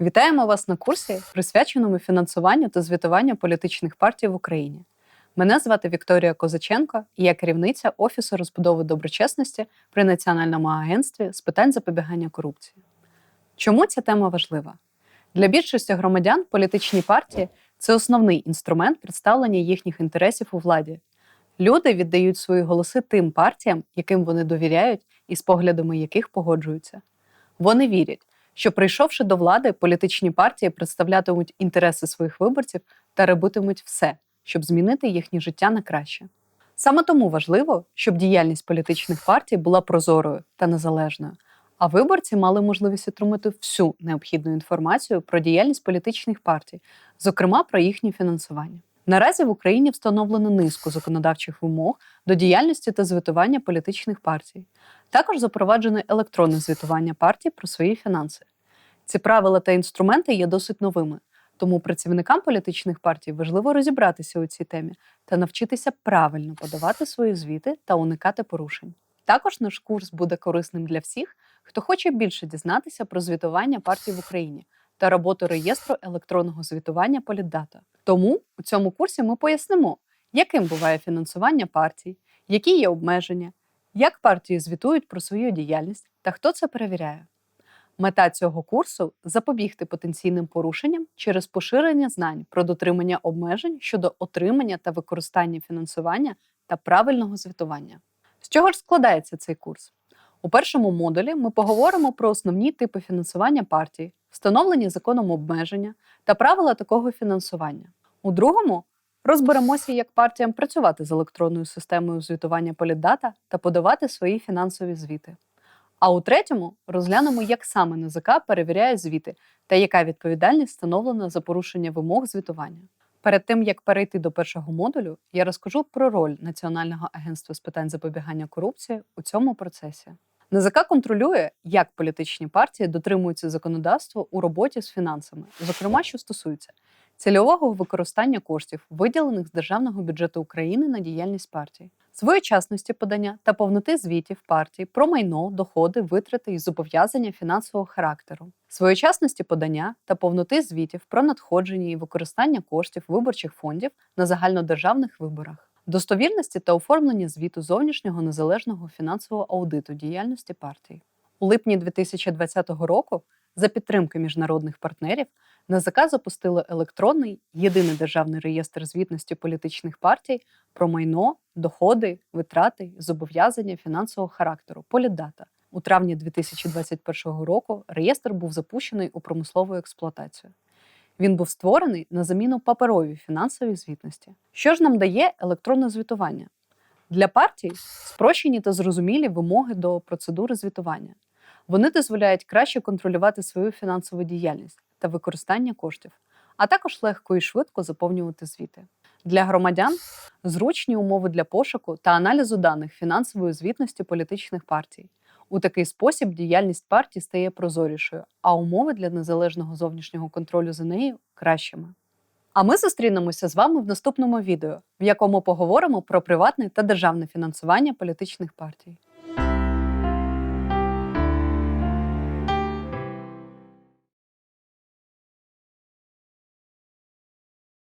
Вітаємо вас на курсі, присвяченому фінансуванню та звітуванню політичних партій в Україні. Мене звати Вікторія Козаченко, і я керівниця Офісу розбудови доброчесності при Національному агентстві з питань запобігання корупції. Чому ця тема важлива? Для більшості громадян політичні партії це основний інструмент представлення їхніх інтересів у владі. Люди віддають свої голоси тим партіям, яким вони довіряють і з поглядами яких погоджуються. Вони вірять, що прийшовши до влади, політичні партії представлятимуть інтереси своїх виборців та робитимуть все, щоб змінити їхнє життя на краще. Саме тому важливо, щоб діяльність політичних партій була прозорою та незалежною, а виборці мали можливість отримати всю необхідну інформацію про діяльність політичних партій, зокрема про їхнє фінансування. Наразі в Україні встановлено низку законодавчих вимог до діяльності та звітування політичних партій. Також запроваджено електронне звітування партій про свої фінанси. Ці правила та інструменти є досить новими, тому працівникам політичних партій важливо розібратися у цій темі та навчитися правильно подавати свої звіти та уникати порушень. Також наш курс буде корисним для всіх, хто хоче більше дізнатися про звітування партій в Україні та роботу реєстру електронного звітування Політдата. Тому у цьому курсі ми пояснимо, яким буває фінансування партій, які є обмеження, як партії звітують про свою діяльність та хто це перевіряє. Мета цього курсу запобігти потенційним порушенням через поширення знань про дотримання обмежень щодо отримання та використання фінансування та правильного звітування. З чого ж складається цей курс? У першому модулі ми поговоримо про основні типи фінансування партій, встановлені законом обмеження та правила такого фінансування. У другому розберемося, як партіям працювати з електронною системою звітування Політдата та подавати свої фінансові звіти. А у третьому розглянемо, як саме НЗК перевіряє звіти та яка відповідальність встановлена за порушення вимог звітування. Перед тим як перейти до першого модулю, я розкажу про роль Національного агентства з питань запобігання корупції у цьому процесі. НЗК контролює, як політичні партії дотримуються законодавства у роботі з фінансами, зокрема, що стосується цільового використання коштів, виділених з державного бюджету України на діяльність партій, своєчасності подання та повноти звітів партій про майно, доходи, витрати і зобов'язання фінансового характеру, своєчасності подання та повноти звітів про надходження і використання коштів виборчих фондів на загальнодержавних виборах. Достовірності та оформлення звіту зовнішнього незалежного фінансового аудиту діяльності партій у липні 2020 року за підтримки міжнародних партнерів НАЗК запустило електронний єдиний державний реєстр звітності політичних партій про майно, доходи, витрати, зобов'язання фінансового характеру Поліддата. У травні 2021 року реєстр був запущений у промислову експлуатацію. Він був створений на заміну паперовій фінансовій звітності. Що ж нам дає електронне звітування? Для партій спрощені та зрозумілі вимоги до процедури звітування. Вони дозволяють краще контролювати свою фінансову діяльність та використання коштів, а також легко і швидко заповнювати звіти. Для громадян зручні умови для пошуку та аналізу даних фінансової звітності політичних партій. У такий спосіб діяльність партії стає прозорішою, а умови для незалежного зовнішнього контролю за нею кращими. А ми зустрінемося з вами в наступному відео, в якому поговоримо про приватне та державне фінансування політичних партій.